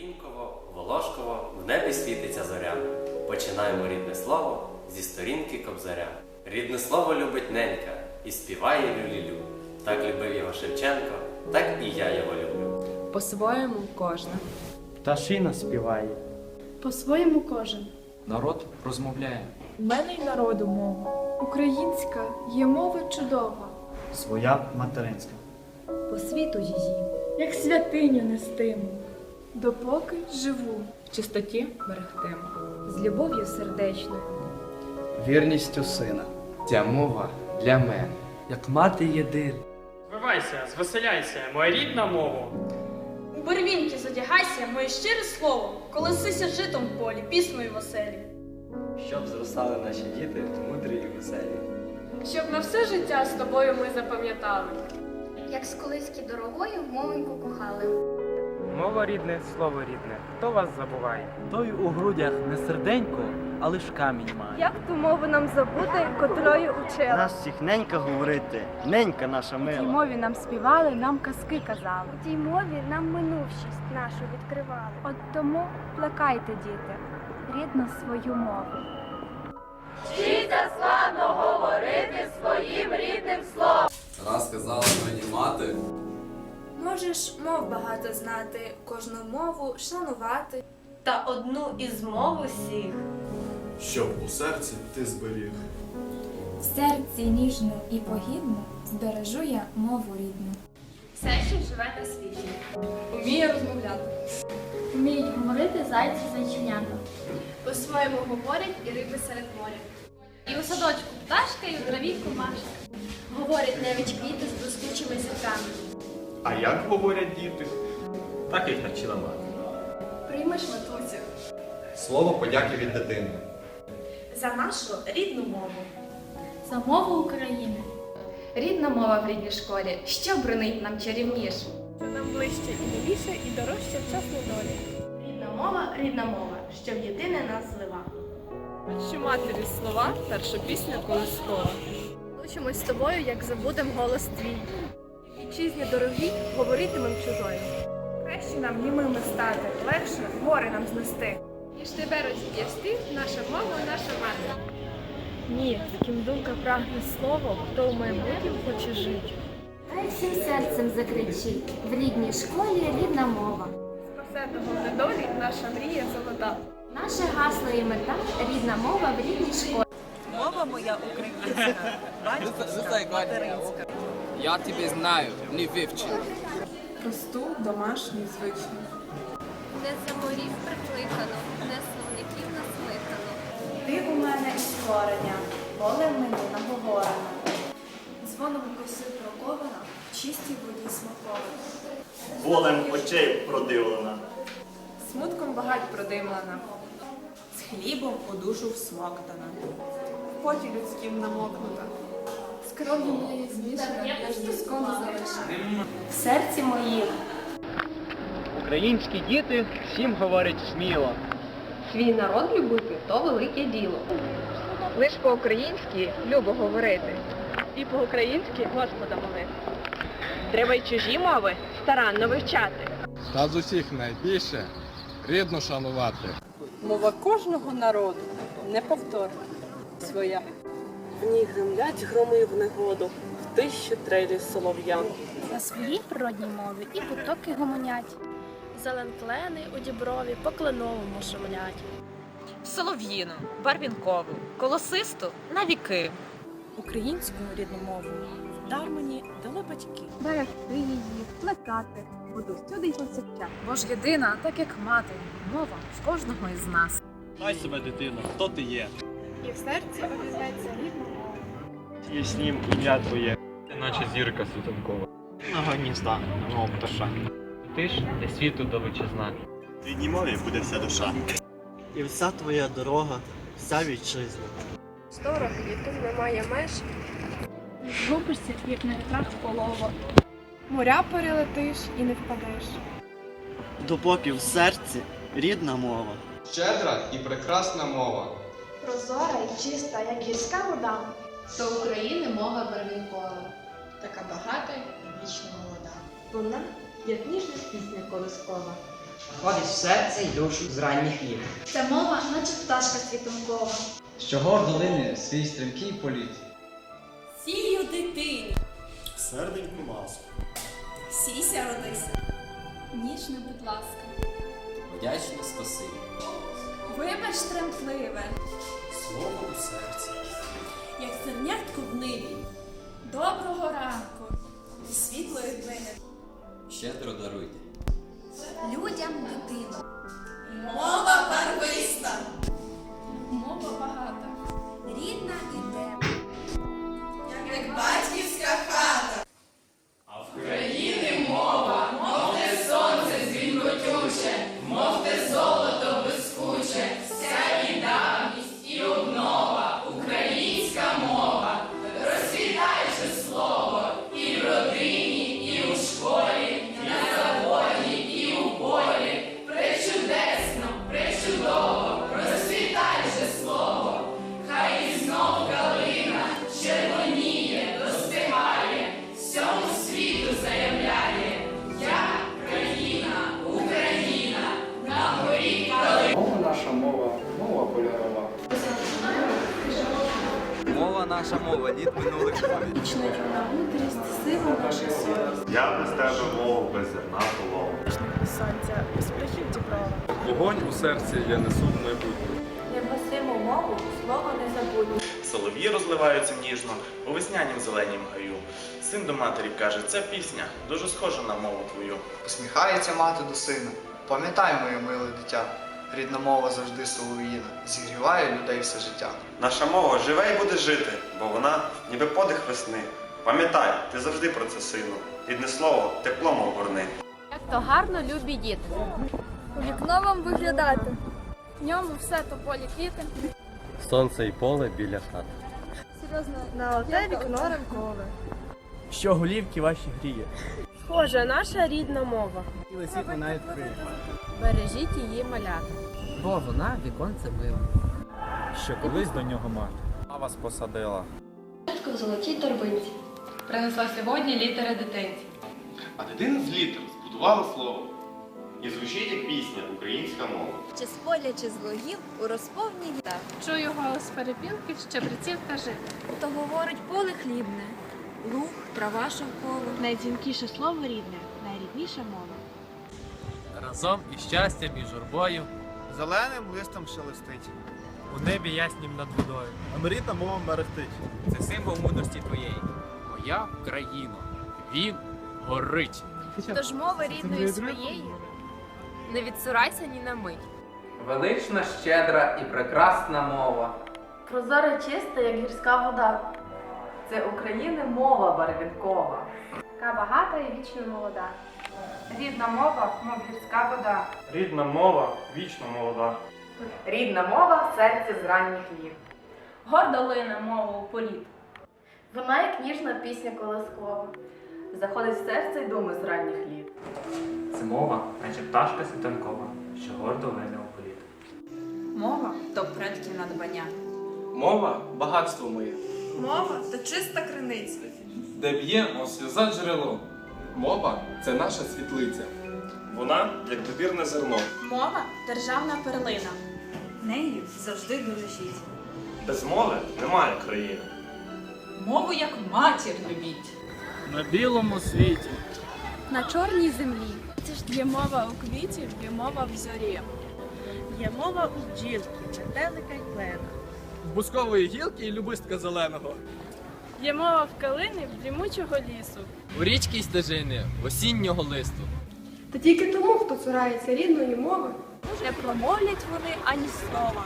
Пінково, Волошково, в небі світиться зоря. Починаємо рідне слово зі сторінки кобзаря. Рідне слово любить ненька і співає люлілю. Так любив його Шевченко, так і я його люблю. По-своєму кожна. Пташина співає. По-своєму кожен. Народ розмовляє. У мене й народу мова. Українська є мова чудова, Своя материнська. по світу її. як святиню нестиму. Допоки живу. В чистоті берегтимо. З любов'ю сердечною. Вірністю сина. Ця мова для мене. Як мати єдина. Звивайся, звеселяйся, моя рідна мова. У барвінки задягайся, моє щире слово, колесися житом в полі, пісною веселі. Щоб зростали наші діти мудрі і веселі. Щоб на все життя з тобою ми запам'ятали. як з колиски дорогою мовеньку кохали. Мова рідне, слово рідне. Хто вас забуває? Той у грудях не серденько, а лиш камінь має. Як ту мову нам забути, котрою учили? Нас всіх ненька говорити, ненька наша В тій мила. мові нам співали, нам казки казали. У тій мові нам минувшість нашу відкривали. От тому плекайте, діти, рідну свою мову. Всія славно говорити своїм рідним Раз казала мені мати, Можеш мов багато знати, кожну мову шанувати. Та одну із мов усіх. щоб у серці ти зберіг. В серці ніжну і погідну збережу я мову рідну. Все, що живе на світі. Вміє розмовляти. Вміють говорити зайці зайченята. По-своєму говорять і риби серед моря. І у садочку пташка, і у траві кумашка. Говорять навіть квіти з блискучими зірками. А як говорять діти? Так їх навчила мати. Приймеш матусю. Слово подяки від дитини. За нашу рідну мову. За мову України. Рідна мова в рідній школі. Що бринить нам чарівніше? Це нам ближче і новіше, і дорожче в час недолі. Рідна мова, рідна мова, що в єдине нас злива. Що матері слова, перша пісня колискова. Учимось з тобою, як забудем голос твій. Вітчизні дорогі, говоритимем чужою. Краще нам німими стати, легше гори нам знести. Ніж тебе розіп'ясти, наша мова, наша мати. Ні, таким думка прагне слово, хто у майбутнім хоче жити. Хай всім серцем закричить. В рідній школі рідна мова. Спасетого в недолі наша мрія золота. Наше гасло і мета рідна мова в рідній школі. Мова моя українська, батьківська, материнська. Я тебе знаю, не вивчив. Просту, домашню, звичну. Не за морів прикликано, не словників насликано. Ти у мене із створення, волем мені наговорена. Дзвоном коси прокована, в чистій воді смакована. Болем очей продивлена. Смутком багать продимлена. З хлібом у душу всмоктана. В поті людським намокнута. Кров'ю моєю змішана, доскону залишена. В серці моїм. Українські діти всім говорять сміло. Свій народ любити то велике діло. Лиш по-українськи любо говорити. І по-українськи Господа молити. Треба й чужі мови старанно вивчати. Та з усіх найбільше рідно шанувати. Мова кожного народу неповторна, своя. В ній гремлять громи в негоду, в тисячі трелі солов'я. На своїй природній мові і потоки гомонять. Зеленклени у діброві по кленовому шумлять. Солов'їну, барвінкову, колосисту на віки. Українську рідну мову дар мені дали батьки. Берегти її, плекати, буду всюди й повсякчас. Бо ж єдина, так як мати, мова в кожного із нас. Знай себе, дитино, хто ти є. І в серці обізветься рідна мова. Яснім ім'я твоє. Ти наче зірка світанкова. На гнізда, мов пташа. Ти ж для світу далечезна. В рідній мові буде вся душа. І вся твоя дорога, вся вітчизна. Сторох, яким немає меж. Згубишся, як на вітрах полова. Моря перелетиш і не впадеш. Допоки в серці рідна мова. Щедра і прекрасна мова. Прозора і чиста, як гірська вода. То України мова барвінкова. Така багата і вічно молода. Вона, як ніжна пісня колискова, Входить в серце й душу з ранніх літ. Ця мова, наче пташка світункова. Що гордо лине свій стрімкий політ. Сію дитині. Серденьку маску. Сіся родися. Ніжно, будь ласка. Вдячно спасибі. Вибач тремтливе, Слово у серці. Як зернятко в ниві. Доброго ранку. І світлої днини. Щедро даруйте. Людям дитину. Мова барвиста. Мова багата. Наша мова, літ минулих пам'ять. Вічна юна мудрість, сила наша совість. Я без тебе мову без зерна полов. Сонця, без прихід діброва. Вогонь у серці я несу в майбутнє. Не вгасимо мову, слово не забудь. Солов'ї розливаються ніжно у веснянім зеленім гаю. Син до матері каже, ця пісня дуже схожа на мову твою. Посміхається мати до сина. Пам'ятай, моє миле дитя, рідна мова завжди солов'їна, зігріває людей все життя. Наша мова живе і буде жити, бо вона ніби подих весни. Пам'ятай, ти завжди про це сину. Рідне слово теплом оберни. Як то гарно, любі діти. У вікно вам виглядати. В ньому все то полі квіти. Сонце і поле біля хати. Серйозно, На оте вікно ранкове. Що голівки ваші гріє. Схожа наша рідна мова. І лисить вона відкриє. Бережіть її малята. Бо вона віконце мила. Що колись до нього мати. А вас посадила. В золотій торбинці. Принесла сьогодні літери дитинці. А дитина з літер збудувала слово. І звучить як пісня українська мова. Чи з поля, чи з лугів у розповні літа. Чую голос перепілки, щебреців та жити. То говорить поле хлібне, луг, трава шовкова. Найдзвінкіше слово рідне, найрідніша мова. Разом із щастям і журбою. Зеленим листом шелестить. У небі яснім над водою. Америтна мова мерехтить. Це символ мудрості твоєї. Моя країна. Він горить. Тож мови рідної своєї. Не відсурайся ні на мить. Велична, щедра і прекрасна мова. Прозора чиста, як гірська вода. Це України мова барвінкова. Така багата і вічно молода. Рідна мова, мов гірська вода. Рідна мова вічно молода. Рідна мова в серці з ранніх літ. Гордо лине мова у політ. Вона як ніжна пісня колискова. Заходить в серце й думи з ранніх літ. Це мова, наче пташка світанкова, що гордо лине у політ. Мова то предків надбання. Мова багатство моє. Мова то чиста криниця. Де б'ємо сльоза джерело. Мова це наша світлиця. Вона як добірне зерно. Мова державна перлина. Нею завжди дорожіть. Без мови немає країни. Мову як матір любіть. На білому світі. На чорній землі. Це ж Є мова у квітів, є мова в зорі. Є мова у бджілки, метелика й клена. В бускової гілки і любистка зеленого. Є мова в калини, в дрімучого лісу. У річки й стежини, осіннього листу. Та тільки тому, хто цурається рідної мови, Не промовлять вони ані слова.